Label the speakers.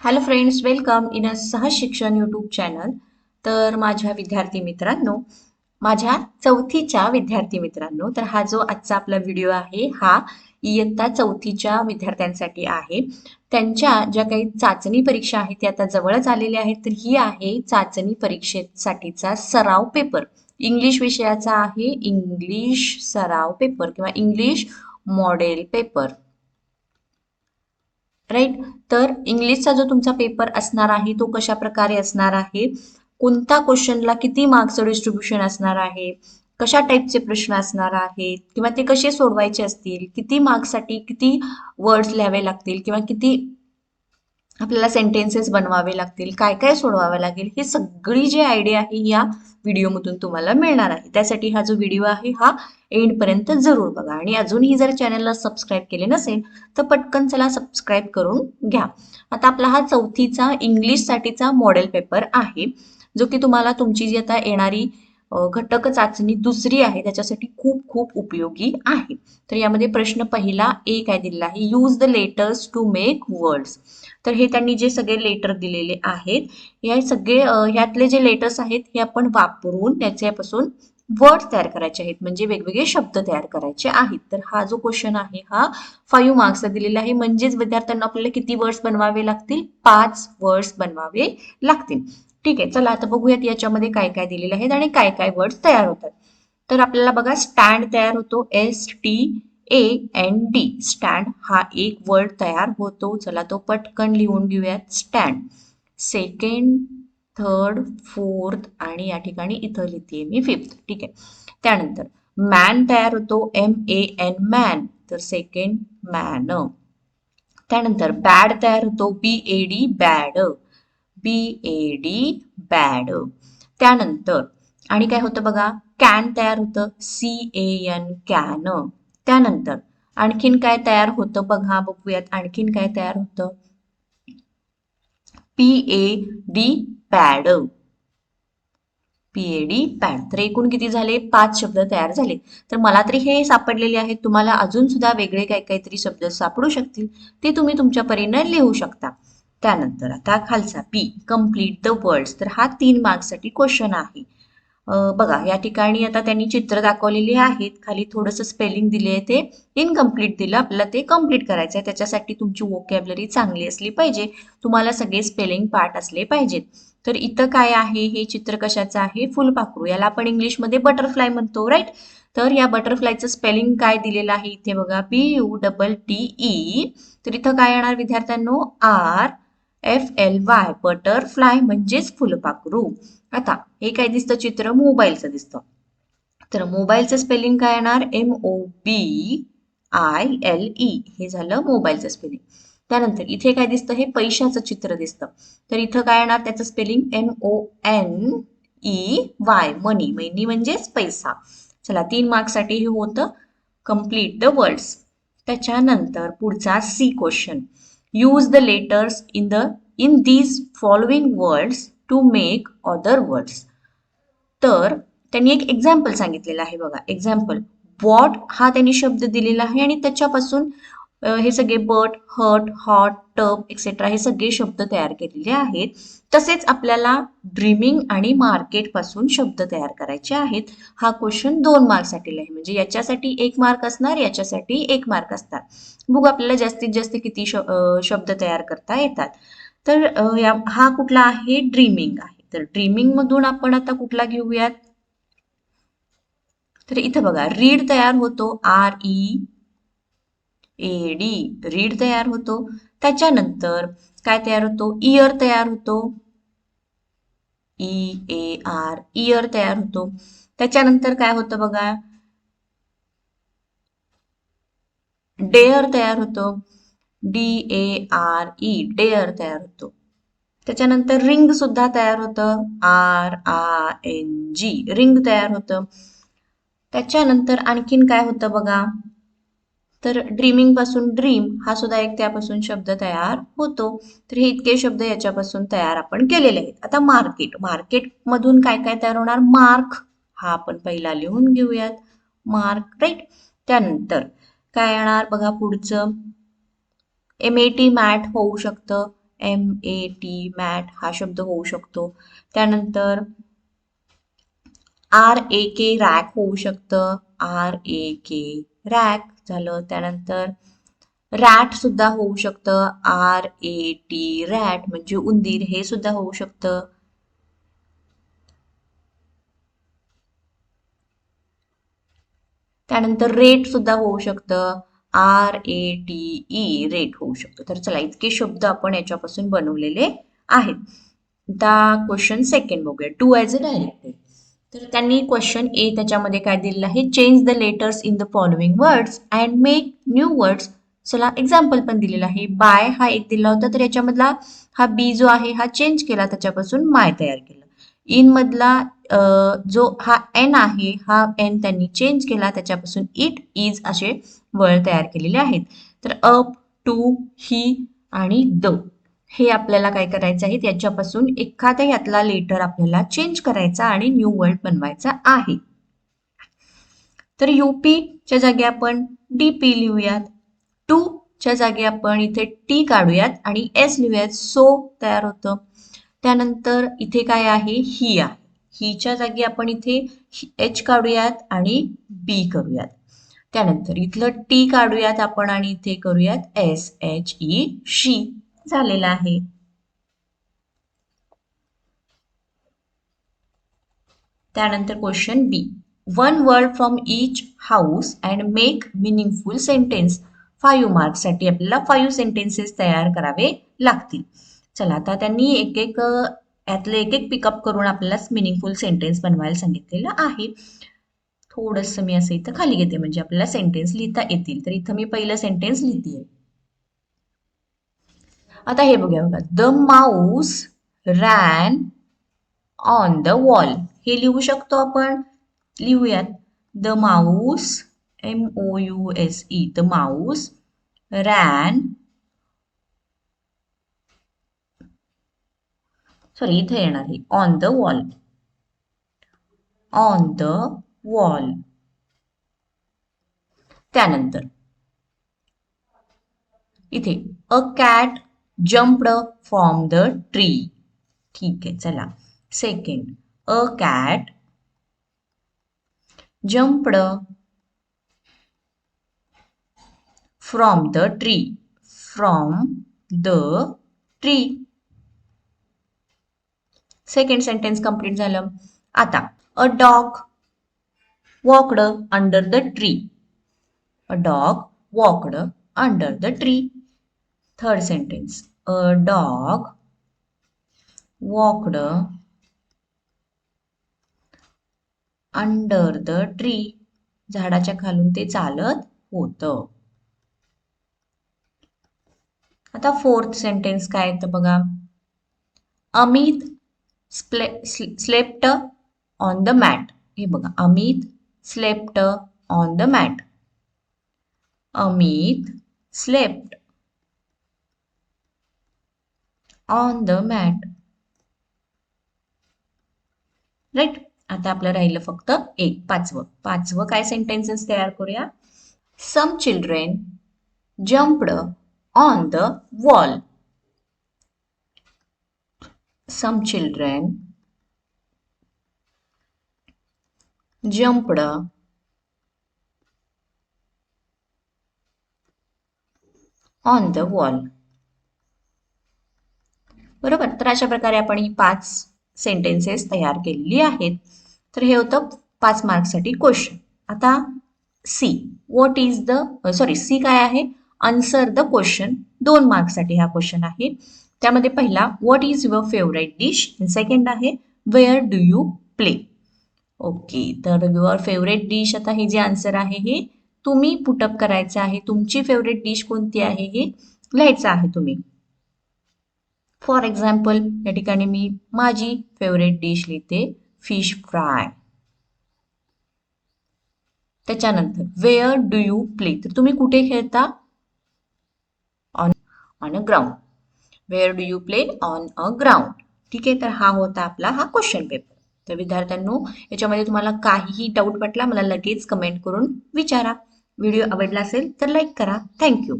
Speaker 1: Hello friends welcome in a Sahaj Shikshan YouTube channel तर माझ्या विद्यार्थी मित्रांनो माझ्या चौथीच्या विद्यार्थी मित्रांनो तर हा जो आजचा आपला व्हिडिओ आहे हा इयत्ता चौथीच्या विद्यार्थ्यांसाठी आहे. त्यांच्या ज्या काही चाचणी परीक्षा आहेत त्या आता जवळच आलेल्या आहेत तर ही आहे चाचणी परीक्षेसाठीचा सराव पेपर इंग्लिश विषयाचा आहे इंग्लिश सराव पेपर किंवा इंग्लिश मॉडेल पेपर राईट तर इंग्लिशचा जो तुमचा पेपर असणार आहे तो कशा प्रकारे असणार आहे? कोणत्या क्वेश्चनला किती मार्क्स डिस्ट्रीब्युशन असणार आहे? कशा टाईपचे प्रश्न असणार आहेत? किंवा ते कसे सोडवायचे असतील? किती मार्क्ससाठी किती वर्ड्स लिहावे लागतील? किंवा किती आपल्याला सेंटेन्सेस बनवावे लागतील काय काय सोडवावे लागेल ही सगळी जी आयडिया आहे या व्हिडिओमधून तुम्हाला मिळणार आहे. त्यासाठी हा जो व्हिडिओ आहे हा एंडपर्यंत जरूर बघा. आणि अजूनही जर चॅनलला सबस्क्राईब केले नसेल तर पटकन चला सबस्क्राईब करून घ्या. आता आपला हा चौथीचा इंग्लिशसाठीचा मॉडेल पेपर आहे जो की तुम्हाला तुमची जी आता येणारी घटक चाचणी दुसरी आहे त्याच्यासाठी खूप खूप उपयोगी आहे. तर यामध्ये प्रश्न पहिला ए काय दिलेला आहे? Use the letters to make words तर हे त्यांनी जे सगळे लेटर दिलेले आहेत या सगळे ह्यातले जे लेटर्स आहेत हे आपण वापरून त्याच्यापासून वर्ड तयार करायचे आहेत. म्हणजे वेगवेगळे शब्द तयार करायचे आहेत. तर हा जो क्वेश्चन आहे हा फाईव्ह मार्क्सचा दिलेला आहे. म्हणजेच विद्यार्थ्यांना आपल्याला किती वर्ड्स बनवावे लागतील? पाच वर्ड्स बनवावे लागतील. ठीक आहे चला आता बघूयात याच्यामध्ये काय काय दिलेले आहेत आणि काय काय वर्ड तयार होतात. तर आपल्याला बघा स्टँड तयार होतो S T A N D stand हा एक वर्ड तयार होतो. चला तो पटकन लिहून घेऊयात. स्टँड सेकंड थर्ड फोर्थ आणि या ठिकाणी इथं लिहिते मी फिफ्थ ठीक आहे. त्यानंतर मॅन तयार होतो एम ए एन मॅन तर सेकंड मॅन त्यानंतर बॅड तयार होतो B A D bad B A D bad त्यानंतर आणि काय होतं बघा? कॅन तयार होतं. सी ए एन कॅन त्यानंतर आणखीन काय तयार होतं बघा? बघूयात. आणखीन काय तयार होतं? P A D pad P A D pad तर एकूण किती झाले? पाच शब्द तयार झाले. तर मला तरी हे सापडलेले आहेत. तुम्हाला अजून सुद्धा वेगळे काही काहीतरी शब्द सापडू शकतील. ते तुम्ही तुमच्या परीने लिहू शकता. त्यानंतर आता खालचा पी कंप्लीट द वर्ड्स तर हा तीन मार्क्ससाठी क्वेश्चन आहे. बघा या ठिकाणी आता त्यांनी चित्र दाखवलेली आहेत. खाली थोडंसं स्पेलिंग दिले आहे ते. इनकम्प्लीट दिलं. आपल्याला ते कंप्लीट करायचं आहे. त्याच्यासाठी तुमची वोकॅबलरी चांगली असली पाहिजे. तुम्हाला सगळे स्पेलिंग पार्ट असले पाहिजेत. तर इथं काय आहे? हे चित्र कशाचं आहे? फुलपाखरू याला आपण इंग्लिशमध्ये बटरफ्लाय म्हणतो राईट तर या बटरफ्लायचं स्पेलिंग काय दिलेलं आहे? इथे बघा. B U double T E तर इथं काय येणार विद्यार्थ्यांनो? R F L Y butterfly म्हणजेच फुलपाखरू. आता हे काय दिसतं चित्र? मोबाईलचं दिसतं. तर मोबाईलचं स्पेलिंग काय येणार? M O B I L E हे झालं मोबाईलचं स्पेलिंग त्यानंतर इथे काय दिसतं? हे पैशाचं चित्र दिसतं. तर इथं काय येणार? त्याचं spelling M O N E Y money money म्हणजेच पैसा. चला तीन मार्क्ससाठी हे होतं. कंप्लीट द वर्ड्स त्याच्यानंतर पुढचा C question use the letters in the in these following words to make other words तर त्यांनी एक एक्झाम्पल सांगितलेलं आहे बघा. एक्झाम्पल वॉट हा त्यांनी शब्द दिलेला आहे आणि त्याच्यापासून हे सगळे but hut hot tub etcetera हे सगळे शब्द तयार केलेले आहेत. तसेच आपल्याला ड्रीमिंग आणि मार्केटपासून शब्द तयार करायचे आहेत. हा क्वेश्चन दोन मार्कसाठी आहे. म्हणजे याच्यासाठी एक मार्क असणार याच्यासाठी एक मार्क असणार. बघ आपल्याला जास्तीत जास्त किती शब्द तयार करता येतात. तर हा कुठला आहे? ड्रीमिंग आहे. तर ड्रीमिंग मधून आपण आता कुठला घेऊयात? तर इथं बघा रीड तयार होतो. R E A D read तयार होतो. त्याच्यानंतर काय तयार होतो? इयर तयार होतो. ई ए आर इयर तयार होतो. त्याच्यानंतर काय होतं बघा? डेअर तयार होतो. D A R E dare तयार होतो. त्याच्यानंतर रिंग सुद्धा तयार होतं. R I N G ring तयार होतं. त्याच्यानंतर आणखीन काय होतं बघा? तर ड्रीमिंगपासून ड्रीम हा सुद्धा एक त्यापासून शब्द तयार होतो. तर हे इतके शब्द याच्यापासून तयार आपण केलेले आहेत. आता मार्केट मार्केट मधून काय काय तयार होणार? मार्क हा आपण पहिला लिहून घेऊयात. मार्क राईट त्यानंतर काय येणार? बघा पुढचं. एम ए टी मॅट होऊ शकतं. एम ए टी मॅट हा शब्द होऊ शकतो. त्यानंतर आर ए के रॅक होऊ शकतं. आर ए के रॅक झालं. त्यानंतर रॅट सुद्धा होऊ शकतं. आर ए टी रॅट म्हणजे उंदीर हे सुद्धा होऊ शकतं. त्यानंतर रेट सुद्धा होऊ शकतं. R A T E rate होऊ शकतं. तर चला इतके शब्द आपण याच्यापासून बनवलेले आहेत. आता क्वेश्चन सेकंड बघूया. टू ॲज अ डायरेक्टेड तर त्यांनी क्वेश्चन ए त्याच्यामध्ये काय दिलेलं आहे? Change the letters in the following words and make new words चला एक्झाम्पल पण दिलेलं आहे. बाय हा एक दिला होता तर याच्यामधला हा बी जो आहे हा चेंज केला त्याच्यापासून माय तयार केलं. इन मधला जो हा एन आहे हा एन त्यांनी चेंज केला त्याच्यापासून इट इज असे वर्ड तयार केलेले आहेत. तर अप टू ही आणि द हे आपल्याला काय करायचं आहे? त्याच्यापासून एखाद्या यातला लेटर आपल्याला चेंज करायचा आणि न्यू वर्ड बनवायचा आहे. तर यूपीच्या जागी आपण डी पी लिहूयात. टू च्या जागी आपण इथे टी काढूयात आणि एस लिहूयात. सो तयार होतं. त्यानंतर इथे काय आहे? ही आहे. हीच्या जागी आपण इथे एच काढूयात आणि बी करूयात. त्यानंतर इथलं टी काढूयात आपण आणि इथे करूयात एस एच ई शी झालेला आहे. त्यानंतर question B one word from each house and make meaningful sentence five मार्क्ससाठी आपल्याला फाईव्ह सेंटेन्सेस तयार करावे लागतील. चला आता त्यांनी एक एक यातले एक एक पिकअप करून आपल्याला मिनिंगफुल सेंटेन्स बनवायला सांगितलेलं आहे. थोडंसं मी असं इथं खाली घेते म्हणजे आपल्याला सेंटेन्स लिहिता येतील. तर इथं मी पहिलं सेंटेन्स लिहिते आता हे बघूया बघा. The mouse ran on the wall हे लिहू शकतो आपण? लिहूयात. The mouse M O U S E the mouse ran sorry इथे येणार आहे. On the wall on the wall त्यानंतर. इथे a cat jumped from the tree ठीक आहे चला. Second a cat jumped from the tree from the tree second sentence complete झालं. आता a dog walked under the tree a dog walked under the tree third sentence a dog walked under the tree झाडाच्या खालून ते चालत होतं. आता fourth sentence काय येतं बघा? अमित स्प्ले स्लेप्ट ऑन द मॅट. हे बघा Amit slept on the mat. Amit slept on the mat right आता आपलं राहिलं फक्त एक पाचवं. पाचवं काय सेंटेन्सेस तयार करूया? Some children jumped on the wall some children jumped on the wall. बरोबर? तर अशा प्रकारे आपण ही पाच सेंटेन्सेस तयार केलेली आहेत. तर हे होतं पाच मार्क्ससाठी क्वेश्चन आता C what is the sorry C काय आहे? आन्सर द क्वेश्चन दोन मार्क्ससाठी हा क्वेश्चन आहे. त्यामध्ये पहिला what is your favourite dish second आहे where do you play okay तर युअर फेवरेट डिश आता हे जे आन्सर आहे हे तुम्ही पुटअप करायचं आहे. तुमची फेवरेट डिश कोणती आहे हे लिहायचं आहे तुम्ही. फॉर एक्झाम्पल या ठिकाणी मी माझी फेवरेट डिश लिहिते फिश फ्राय त्याच्यानंतर वेअर डू यू प्ले तर तुम्ही कुठे खेळता? On on a ground where do you play on a ground ठीक आहे तर हा होता आपला हा क्वेश्चन पेपर तर विद्यार्थ्यांनो याच्यामध्ये तुम्हाला काहीही डाऊट वाटला मला लगेच कमेंट करून विचारा. व्हिडिओ आवडला असेल तर लाईक करा. थँक्यू